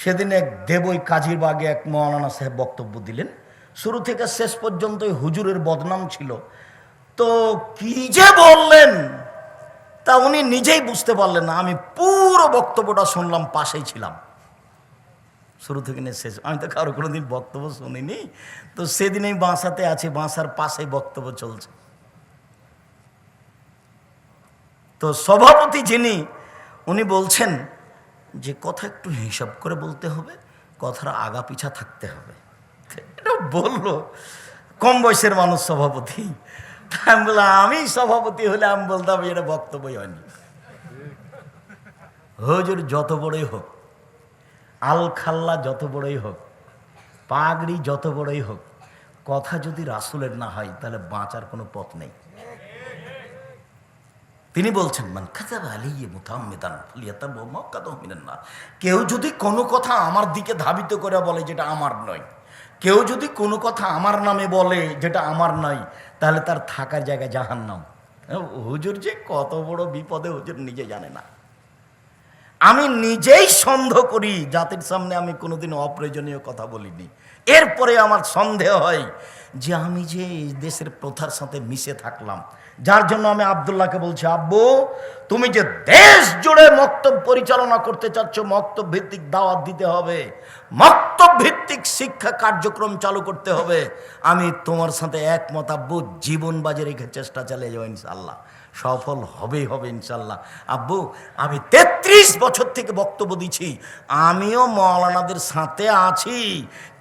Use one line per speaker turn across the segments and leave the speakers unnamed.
সেদিন এক দেবই কাজীর বাগে এক মৌলানা সাহেব বক্তব্য দিলেন। শুরু থেকে শেষ পর্যন্ত হুজুরের বদনাম ছিল। তো কি যে বললেন? তা উনি নিজেই বুঝতে পারলেন না। আমি পুরো বক্তব্যটা শুনলাম, পাশেই ছিলাম। শুরু থেকে নিয়ে শেষ। আমি তো কারও কোনোদিন বক্তব্য শুনিনি। তো সেদিনেই বাসাতে আছে বাসার পাশেই বক্তব্য চলছে। তো সভাপতি যিনি, উনি বলছেন যে কথা একটু হিসাব করে বলতে হবে, কথার আগা পিছা থাকতে হবে। এটা বলল কম বয়সের মানুষ সভাপতি। আমি বললাম, আমি সভাপতি হলে আমি বলতাম এটা বক্তব্যই হয়নি। হজুর, যত বড়ই হোক আল খাল্লা যত বড়ই হোক, পাগড়ি যত বড়ই হোক, কথা যদি রাসুলের না হয়, তাহলে বাঁচার কোনো পথ নেই। তিনি বলছেন, মান আলিয়ে মুতাম্মিদান নার। কেউ যদি কোনো কথা আমার দিকে ধাবিত করে বলে যেটা আমার নয়, কেউ যদি কোনো কথা আমার নামে বলে যেটা আমার নয়, তাহলে তার থাকার জায়গা জাহান্নাম। হুজুর যে কত বড় বিপদে হুজুর নিজে জানে না। আমি নিজেই সন্দেহ করি, জাতির সামনে আমি কোনোদিন অপ্রয়োজনীয় কথা বলিনি। এরপরে আমার সন্দেহ হয় যে আমি যে এই দেশের প্রথার সাথে মিশে থাকলাম যার জন্য আমি আবদুল্লাহকে বলছি, আব্বু, তুমি যে দেশ জুড়ে মক্তব পরিচালনা করতে চাচ্ছ মক্তব ভিত্তিক দাওয়াত দিতে হবে মক্তব ভিত্তিক শিক্ষা কার্যক্রম চালু করতে হবে। আমি তোমার সাথে একমত, আব্বু, জীবন বাজে রেখে চেষ্টা চালিয়ে যাব ইনশাল্লাহ সফল হবেই হবে ইনশাল্লাহ আব্বু, আমি তেত্রিশ বছর থেকে বক্তব্য দিচ্ছি, আমিও মৌলানাদের সাথে আছি,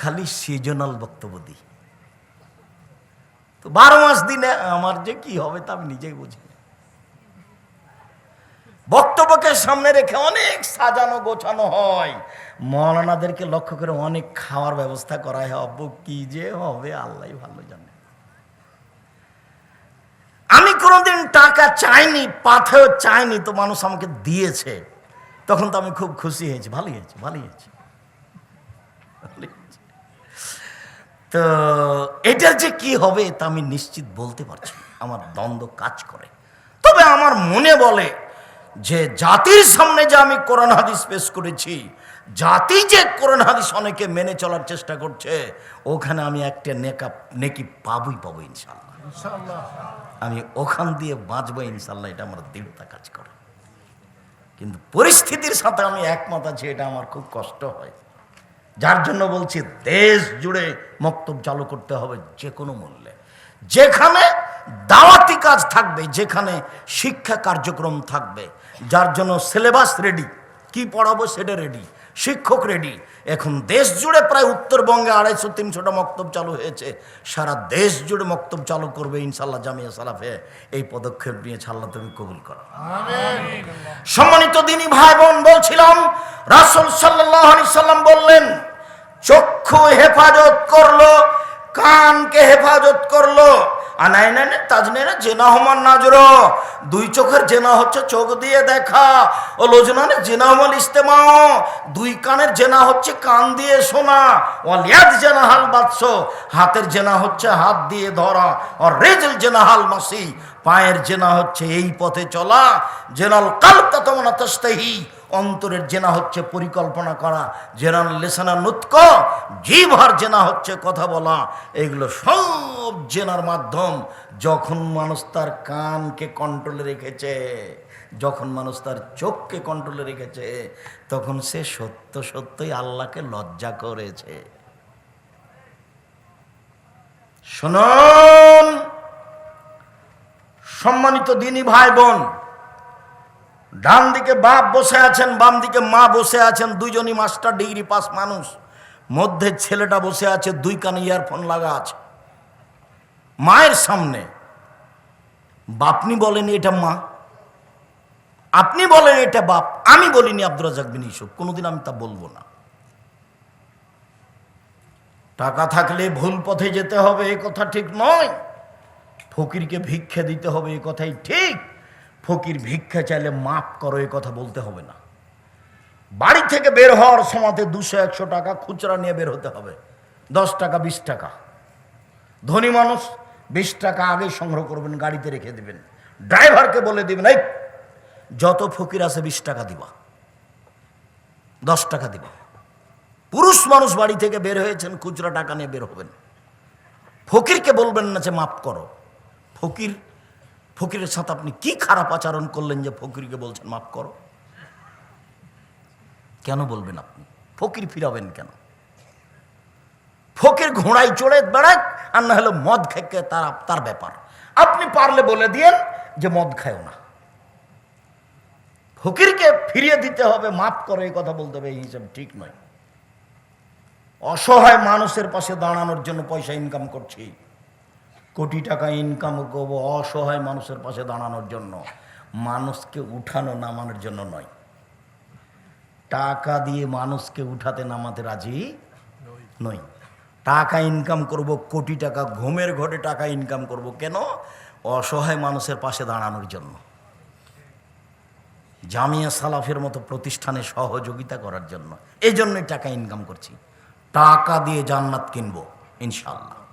খালি সিজনাল বক্তব্য দিই। তো বারো মাস দিনে আমার যে কি হবে তা আমি নিজেই বুঝি বক্তব্যকে সামনে রেখে অনেক সাজানো গোছানো হয়। মৌলানাদেরকে লক্ষ্য করে অনেক খাওয়ার ব্যবস্থা করা হয়। আব্বু কি যে হবে, আল্লাহ ভালো জানে। আমি কোনোদিন টাকা চাইনি, পাথেও চাইনি, তো মানুষ আমাকে দিয়েছে। তখন তো আমি খুব খুশি হয়েছি, ভালোই হয়েছে ভালোই হয়েছে ভালোই হয়েছে। তো এটার যে কি হবে তা আমি নিশ্চিত বলতে পারছি আমার দ্বন্দ্ব কাজ করে। তবে আমার মনে বলে যে জাতির সামনে যে আমি কোরআন হাদিস পেশ করেছি জাতি যে কোরআন হাদিস অনেকে মেনে চলার চেষ্টা করছে ওখানে আমি একটা নেকা নেকি পাবই পাবো ইনশাল্লাহ আমি ওখান দিয়ে বাঁচবো ইনশাল্লাহ এটা আমার দৃঢ়তা কাজ করে। কিন্তু পরিস্থিতির সাথে আমি একমত আছি এটা আমার খুব কষ্ট হয়। যার জন্য বলছি দেশ জুড়ে মক্তব চালু করতে হবে যে কোনো মূল্যে। যেখানে দাওয়াতি কাজ থাকবে, যেখানে শিক্ষা কার্যক্রম থাকবে, যার জন্য সিলেবাস রেডি কি পড়াবো সেটা রেডি শিক্ষক রেডি এখন দেশ জুড়ে প্রায় উত্তরবঙ্গে আড়াইশো, তিনশোটা মক্তব চালু হয়েছে। সারা দেশ জুড়ে মক্তব চালু করবে ইনশাল্লাহ জামিয়া সালাফে। এই পদক্ষেপ নিয়ে ছাল্লা তুমি কবুল করো। সম্মানিত দিনী ভাই বোন বলছিলাম, রাসুল সাল্লাম বললেন, চক্ষু হেফাজত করল, কানকে হেফাজত করল। জেনা হমান নাজর। দুই চোখের হচ্ছে চোখ দিয়ে দেখা। ও দুই কানের জেনা হচ্ছে কান দিয়ে শোনা। হাতের জেনা হচ্ছে হাত দিয়ে ধরা। রেজল জেনাহাল মাসি। পায়ের জেনা হচ্ছে এই পথে চলা, জেনাল কালকা তোমার তস্তাহি অন্তরের জেনা হচ্ছে পরিকল্পনা করা, জেনাল লেসানা নুৎক জিভার জেনা হচ্ছে কথা বলা, এগুলো সব জেনার মাধ্যম। যখন মানুষ তার কানকে কন্ট্রোলে রেখেছে, যখন মানুষ তার চোখকে কন্ট্রোলে রেখেছে, তখন সে সত্য সত্যই আল্লাহকে লজ্জা করেছে। শুনুন সম্মানিত দিনী ভাই বোন, ডান দিকে বাপ বসে আছেন, বাম দিকে মা বসে আছেন, দুইজনই মাস্টার ডিগ্রি পাস মানুষ। মধ্যে ছেলেটা বসে আছে দুই কানে ইয়ারফোন লাগা আছে। মায়ের সামনে, বাপনি বলেন, এটা মা। আপনি বলেন, এটা বাপ। আমি বলিনি আব্দুল রাজাক বিন কোনোদিন আমি তা বলব না। টাকা থাকলে ভুল পথে যেতে হবে, এ কথা ঠিক নয়। ফকিরকে ভিক্ষা দিতে হবে এ কথাই ঠিক। ফকির ভিক্ষা চাইলে মাফ করো, এ কথা বলতে হবে না। বাড়ি থেকে বের হওয়ার সময়তে দুশো একশো টাকা খুচরা নিয়ে বের হতে হবে। দশ টাকা, বিশ টাকা। ধনী মানুষ বিশ টাকা আগে সংগ্রহ করবেন, গাড়িতে রেখে দেবেন। ড্রাইভারকে বলে দিবেন, এই, যত ফকির আছে বিশ টাকা দিবা। দশ টাকা দিবা। পুরুষ মানুষ বাড়ি থেকে বের হয়েছেন, খুচরা টাকা নিয়ে বের হবেন। ফকিরকে বলবেন না যে মাফ করো। ফকির, ফকিরের সাথে আপনি কি খারাপ আচরণ করলেন যে ফকিরকে বলছেন, মাফ করো। কেন বলবেন আপনি? ফকির ফিরাবেন কেন? ফকির ঘোড়ায় চড়ে বেড়াক, আর না হলে মদ খেকে তার তার ব্যাপার। আপনি পারলে বলে দিয়েন যে মদ খায়ও না। ফকিরকে ফিরিয়ে দিতে হবে, মাফ করে, এই কথা বলতে হবে, এই হিসাব ঠিক নয়। অসহায় মানুষের পাশে দাঁড়ানোর জন্য পয়সা ইনকাম করছি। কোটি টাকা ইনকাম করব, অসহায় মানুষের পাশে দাঁড়ানোর জন্য। মানুষকে উঠানো, নামানোর জন্য নয়। টাকা দিয়ে মানুষকে উঠাতে, নামাতে রাজি নই। টাকা ইনকাম করব, কোটি টাকা, ঘুমের ঘটে টাকা ইনকাম করব কেন? অসহায় মানুষের পাশে দাঁড়ানোর জন্য। জামিয়া সালাফের মতো প্রতিষ্ঠানে সহযোগিতা করার জন্য। এই জন্যই টাকা ইনকাম করছি। টাকা দিয়ে জান্নাত কিনবো ইনশাল্লাহ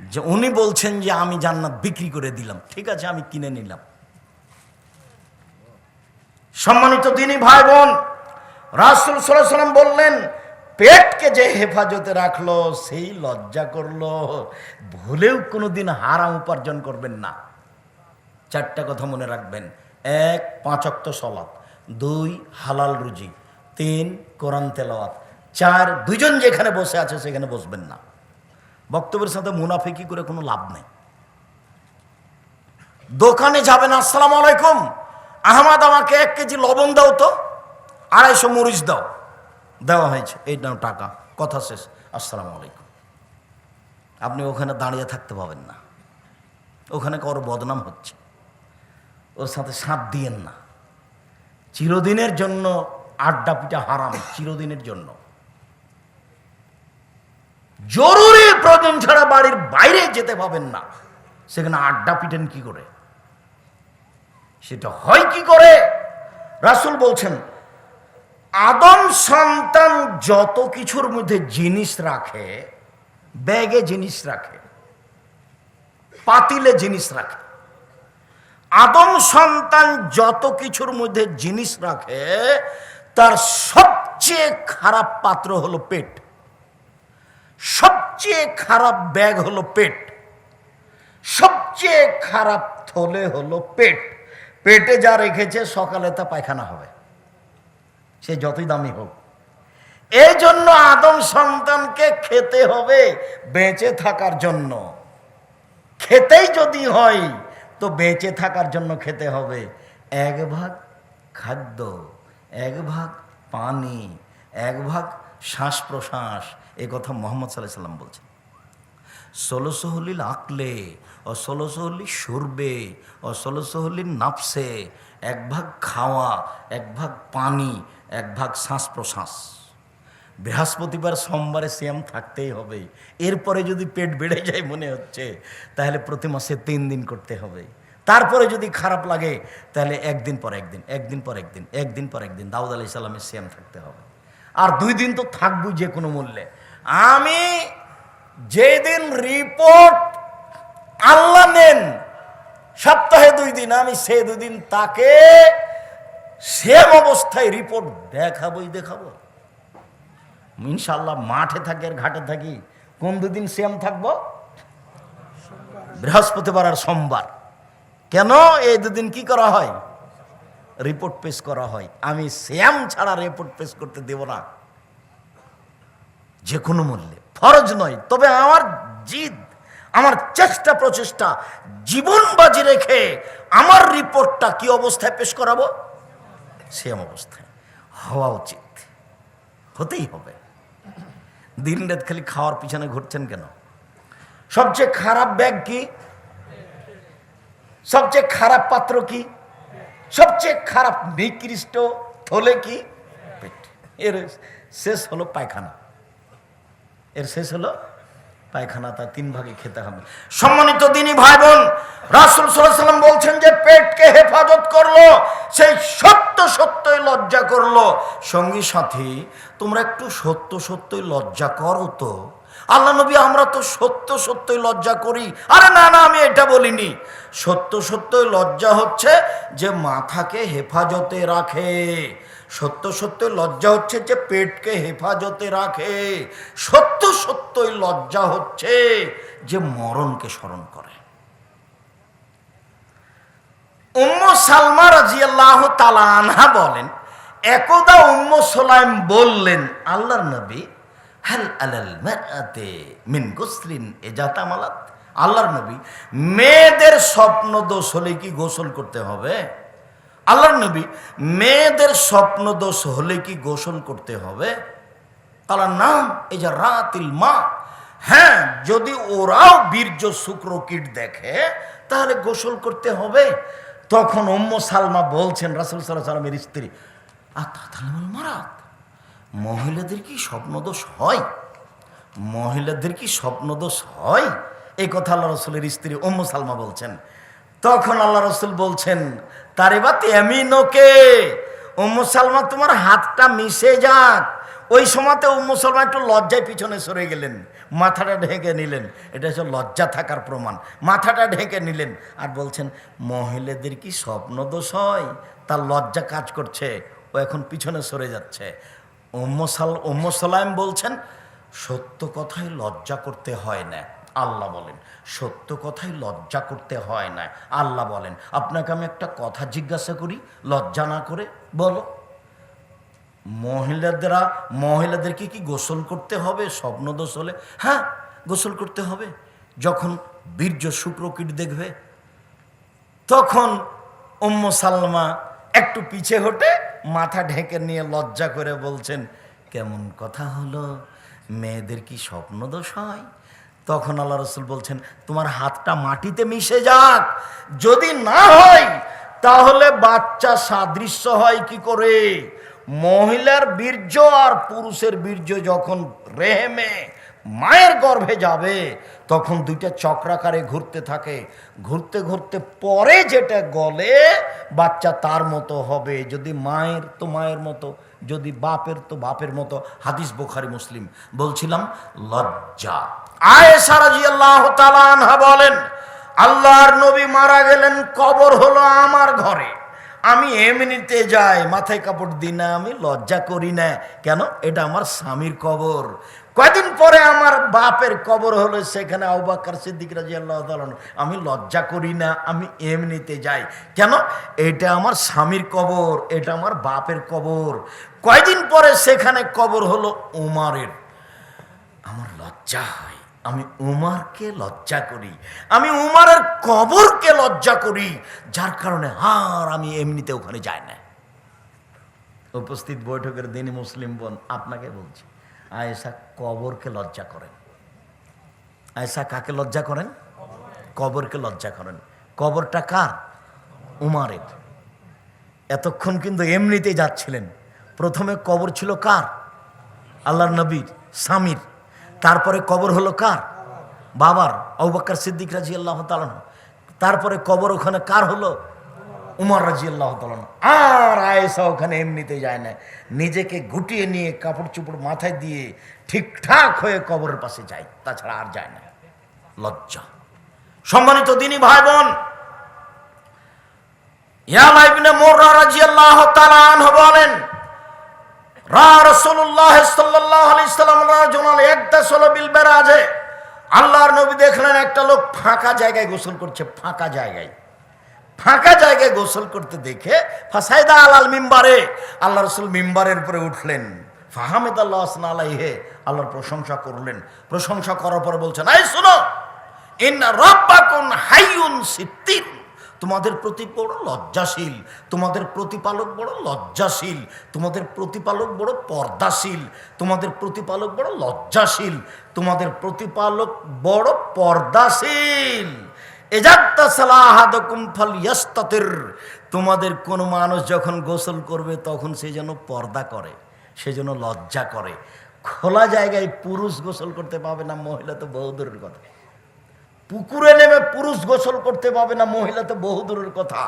যে উনি বলছেন যে আমি জান্নাত বিক্রি করে দিলাম। ঠিক আছে, আমি কিনে নিলাম। সম্মানিত দিনই ভাই বোন, রাসুল সাল্লাম বললেন, পেটকে যে হেফাজতে রাখল, সেই লজ্জা করল। ভুলেও কোনোদিন হারাম উপার্জন করবেন না। চারটা কথা মনে রাখবেন। এক পাঁচক্ত সলাপ দুই, হালাল রুজি। তিন, কোরআন তেলাওয়াত। চার দুজন যেখানে বসে আছে, সেখানে বসবেন না। বক্তব্যের সাথে মুনাফিকি করে কোনো লাভ নেই। দোকানে যাবেন, আসসালাম আলাইকুম। আহমদ, আমাকে এক কেজি লবণ দাও তো, আড়াইশো মরিচ দাও। দেওয়া হয়েছে, এই নাও টাকা, কথা শেষ, আসসালামু আলাইকুম। আপনি ওখানে দাঁড়িয়ে থাকতে পাবেন না। ওখানে কারও বদনাম হচ্ছে। ওর সাথে সাথ দিয়েন না। চিরদিনের জন্য আড্ডা পিটা হারাম, চিরদিনের জন্য। জরুরি প্রয়োজন ছাড়া বাড়ির বাইরে যেতে পাবেন না। সেখানে আড্ডা পিটেন কি করে? সেটা হয় কি করে? রাসুল বলছেন, আদম সন্তান যত কিছুর মধ্যে জিনিস রাখে, ব্যাগে জিনিস রাখে, পাতিলে জিনিস রাখে, আদম সন্তান যত কিছুর মধ্যে জিনিস রাখে, তার সবচেয়ে খারাপ পাত্র হলো পেট। সবচেয়ে খারাপ ব্যাগ হলো পেট। সবচেয়ে খারাপ থলে হলো পেট। পেটে যা রেখেছে, সকালে তা পায়খানা হবে। সে যতই দামি হোক। এই জন্য আদম সন্তানকে খেতে হবে বেঁচে থাকার জন্য। খেতেই যদি হয়, তো বেঁচে থাকার জন্য খেতে হবে। এক ভাগ খাদ্য, এক ভাগ পানি, এক ভাগ শ্বাস প্রশ্বাস এ কথা মোহাম্মদ সাল্লাহ সাল্লাম বলছেন। ষোলোশো হলিল আকলে, ও ষোলোশো হলি সুরবে, ও ষোলোশো হলি নাপসে এক ভাগ খাওয়া, এক ভাগ পানি, এক ভাগ শ্বাস প্রশ্বাস। বৃহস্পতিবার সোমবারে সিয়াম থাকতেই হবে। এরপরে যদি পেট বেড়ে যায় মনে হচ্ছে, তাহলে প্রতি মাসে তিন দিন করতে হবে। তারপরে যদি খারাপ লাগে, তাহলে একদিন পর একদিন একদিন পর একদিন একদিন পর একদিন দাউদ আলি সাল্লামের থাকতে হবে। আর দুই দিন তো থাকবই যে কোনো মূল্যে। আমি যেদিন রিপোর্ট আল্লাহ নেন, সপ্তাহে দুই দিন, আমি সে দুই দিন তাকে সেম অবস্থায় রিপোর্ট দেখাবই দেখাবো। ইনশাল্লাহ মাঠে থাকি আর ঘাটে থাকি, কোন দুদিন সেম থাকব? বৃহস্পতিবার আর সোমবার। কেন? এই দুদিন কি করা হয়? রিপোর্ট পেশ করা হয়। আমি শ্যাম ছাড়া রিপোর্ট পেশ করতে দেব না। যে কোনো মূল্যে। ফরজ নয়, তবে আমার জিদ, আমার চেষ্টা প্রচেষ্টা, জীবন বাজি রেখে আমার রিপোর্টটা কি অবস্থায় পেশ করাবো? সেম অবস্থায়। হওয়া উচিত। হতেই হবে। দিন রাত খালি খাওয়ার পিছনে ঘুরছেন কেন? সবচেয়ে খারাপ ব্যাগ কি? সবচেয়ে খারাপ পাত্র কি? সবচেয়ে খারাপ নিকৃষ্ট থলে কি? পেট। এর শেষ হলো পায়খানা। এর শেষ হলো পায়খানা তা তিন ভাগে খেতে হবে। সম্মানিত দিনী ভাই বোন রাসুল সাল্লাম বলছেন যে, পেটকে হেফাজত করল, সেই সত্য সত্যই লজ্জা করল। সঙ্গী সাথী, তোমরা একটু সত্য সত্যই লজ্জা করো তো। আল্লাহ নবী, আমরা তো সত্য সত্যই লজ্জা করি। আরে না না, আমি এটা বলিনি। সত্য সত্যই লজ্জা হচ্ছে যে, মাথাকে হেফাজতে রাখে। সত্য সত্য লজ্জা হচ্ছে যে পেটকে হেফাজতে রাখে। সত্য সত্যই লজ্জা হচ্ছে যে মরণকে স্মরণ করে। উম্ম সালমা রাজিয়াল্লাহ তালা বলেন, একদা উম্ম সোলাইম বললেন, আল্লাহর নবী, হাল মিন আল্লাহর নবী, মেয়েদের স্বপ্ন দোষ হলে কি গোসল করতে হবে? আল্লাহর নবী, মেয়েদের স্বপ্ন দোষ হলে কি গোসল করতে হবে? তার নাম এই যে রাতিল মা। হ্যাঁ যদি ওরাও বীর্য শুক্র কীট দেখে, তাহলে গোসল করতে হবে। তখন উম্ম সালমা বলছেন, রাসুল সাল্লাহ সাল্লামের স্ত্রী আত্মাল মারাত। মহিলাদের কি স্বপ্নদোষ হয়? মহিলাদের কি স্বপ্নদোষ হয়? এই কথা আল্লাহ রসুলের স্ত্রী উম্ম সালমা বলছেন। তখন আল্লাহ রসুল বলছেন, তারে বা তেমিনোকে উম্মু সালমা তোমার হাতটা মিশে যাক। ওই সময়তে উম্মু সালমা একটু লজ্জায় পিছনে সরে গেলেন, মাথাটা ঢেকে নিলেন। এটা হচ্ছে লজ্জা থাকার প্রমাণ। মাথাটা ঢেকে নিলেন আর বলছেন, মহিলাদের কি স্বপ্ন দোষ হয়? তার লজ্জা কাজ করছে। ও এখন পিছনে সরে যাচ্ছে। উম্ম সাল উম্ম সালাইম বলছেন, সত্য কথায় লজ্জা করতে হয় না। আল্লাহ বলেন। সত্য কথাই লজ্জা করতে হয় না। আল্লাহ বলেন, আপনাকে আমি একটা কথা জিজ্ঞাসা করি, লজ্জা না করে বলো। মহিলাদেরা, মহিলাদেরকে কি গোসল করতে হবে? স্বপ্নদোষ হলে। হ্যাঁ গোসল করতে হবে। যখন বীর্য শুক্রকীট দেখবে, তখন উম্ম সালমা একটু পিছে হটে মাথা ঢেকে নিয়ে লজ্জা করে বলছেন, কেমন কথা হলো? মেয়েদের কি স্বপ্নদোষ হয়? তখন আল্লাহ রসুল বলছেন, তোমার হাতটা মাটিতে মিশে যাক। যদি না হয়, তাহলে বাচ্চা সাদৃশ্য হয় কি করে? মহিলার বীর্য আর পুরুষের বীর্য যখন রেহেমে, মায়ের গর্ভে যাবে, তখন দুইটা চক্রাকারে ঘুরতে থাকে। ঘুরতে ঘুরতে পরে যেটা গলে, বাচ্চা তার মতো হবে। যদি মায়ের তো মায়ের মতো, যদি বাপের তো বাপের মতো। হাদিস বোখারি, মুসলিম। বলছিলাম, লজ্জা। আয়েশা রাদিয়াল্লাহু তাআলা আনহা বলেন, আল্লাহর নবী মারা গেলেন, কবর হলো আমার ঘরে। আমি এমনিতে যাই, মাথায় কাপড় দিই না, আমি লজ্জা করি না। কেন? এটা আমার স্বামীর কবর। কয়দিন পরে আমার বাপের কবর হলো সেখানে আউবাকার সিদ্দিক রাজি আল্লাহ আমি লজ্জা করি না, আমি এমনিতে যাই। কেন? এটা আমার স্বামীর কবর, এটা আমার বাপের কবর। কয়দিন পরে সেখানে কবর হলো উমারের। আমার লজ্জা হয়। আমি উমারকে লজ্জা করি, আমি উমারের কবরকে লজ্জা করি, যার কারণে আর আমি এমনিতে ওখানে যাই না। উপস্থিত বৈঠকের দিনই মুসলিম বোন আপনাকে বলছি, আয়েশা কবরকে লজ্জা করেন। আয়েশা কাকে লজ্জা করেন? কবরকে লজ্জা করেন। কবরটা কার? উমারের। এতক্ষণ কিন্তু এমনিতেই যাচ্ছিলেন। প্রথমে কবর ছিল কার? আল্লাহর নবীর, স্বামীর। তারপরে কবর হলো কার? বাবার আউবাক্কর সিদ্দিক রাজি আল্লাহ তালান তারপরে কবর ওখানে কার হলো? উমর রাজি আল্লাহ তালান আর আয়েসা ওখানে এমনিতে যায় না। নিজেকে গুটিয়ে নিয়ে কাপড় চুপড় মাথায় দিয়ে ঠিকঠাক হয়ে কবরের পাশে যায়। তাছাড়া আর যায় না। লজ্জা। সম্মানিত দিনী ভাই বোন ইয়ালা ইবনে মোররা তাআলা আনহু বলেন আল্লাহর নবী দেখলেন একটা লোক ফাঁকা জায়গায় গোসল করছে, ফাঁকা জায়গায়। ফাঁকা জায়গায় গোসল করতে দেখে, ফাসাইদা আলাল মিম্বারে, আল্লাহ রসুল মিম্বারের উপরে উঠলেন। ফাহামেদ আল্লাহ আলাইহে, আল্লাহর প্রশংসা করলেন। প্রশংসা করার পরে বলছেন আই শুনো ইন রব্বাকুন হাইয়ুন সিত্তির তোমাদের প্রতি বড় লজ্জাশীল, তোমাদের প্রতিপালক বড় লজ্জাশীল, তোমাদের প্রতিপালক বড় পর্দাশীল, তোমাদের প্রতিপালক বড় লজ্জাশীল, তোমাদের প্রতিপালক বড় পর্দাশীল। তোমাদের কোনো মানুষ যখন গোসল করবে তখন সে যেন পর্দা করে, সে যেন লজ্জা করে। খোলা জায়গায় পুরুষ গোসল করতে পাবে না, মহিলা তো বহু দূরের কথা। পুকুরে নেমে পুরুষ গোসল করতে পাবে না মহিলা তো বহু দূরের কথা।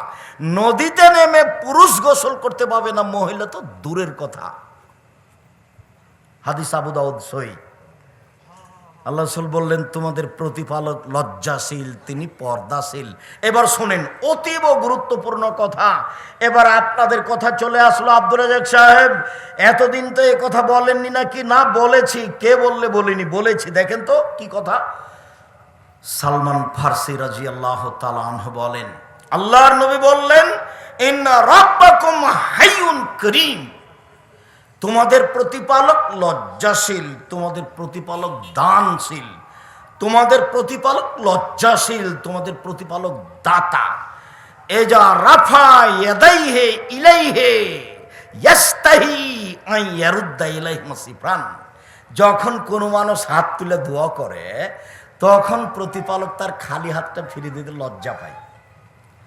নদীতে নেমে পুরুষ গোসল করতে পাবে না মহিলা তো দূরের কথা। হাদিস আবু দাউদ সই আল্লাহ রসুল বললেন, তোমাদের প্রতিপালক লজ্জাশীল, তিনি পর্দাশীল। এবার শোনেন, অতীব গুরুত্বপূর্ণ কথা। এবার আপনাদের কথা চলে আসলো আব্দুল রাজাক সাহেব। এতদিন তো এ কথা বলেননি নাকি? না, বলেছি। কে বললে বলিনি? বলেছি। দেখেন তো কি কথা। সালমান ফার্সি রাজি আল্লাহ বলেন, আল্লাহর নবী বললেন করিম। তোমাদের প্রতিপালক লজ্জাশীল, তোমাদের প্রতিপালক দানশীল, তোমাদের প্রতিপালক লজ্জাশীল, তোমাদের প্রতিপালক দাতা। এজা রাফা ইয়ারুদ্দা ইলাইহি মাসিফান যখন কোনো মানুষ হাত তুলে দোয়া করে তখন প্রতিপালক তার খালি হাতটা ফিরে দিতে লজ্জা পায়।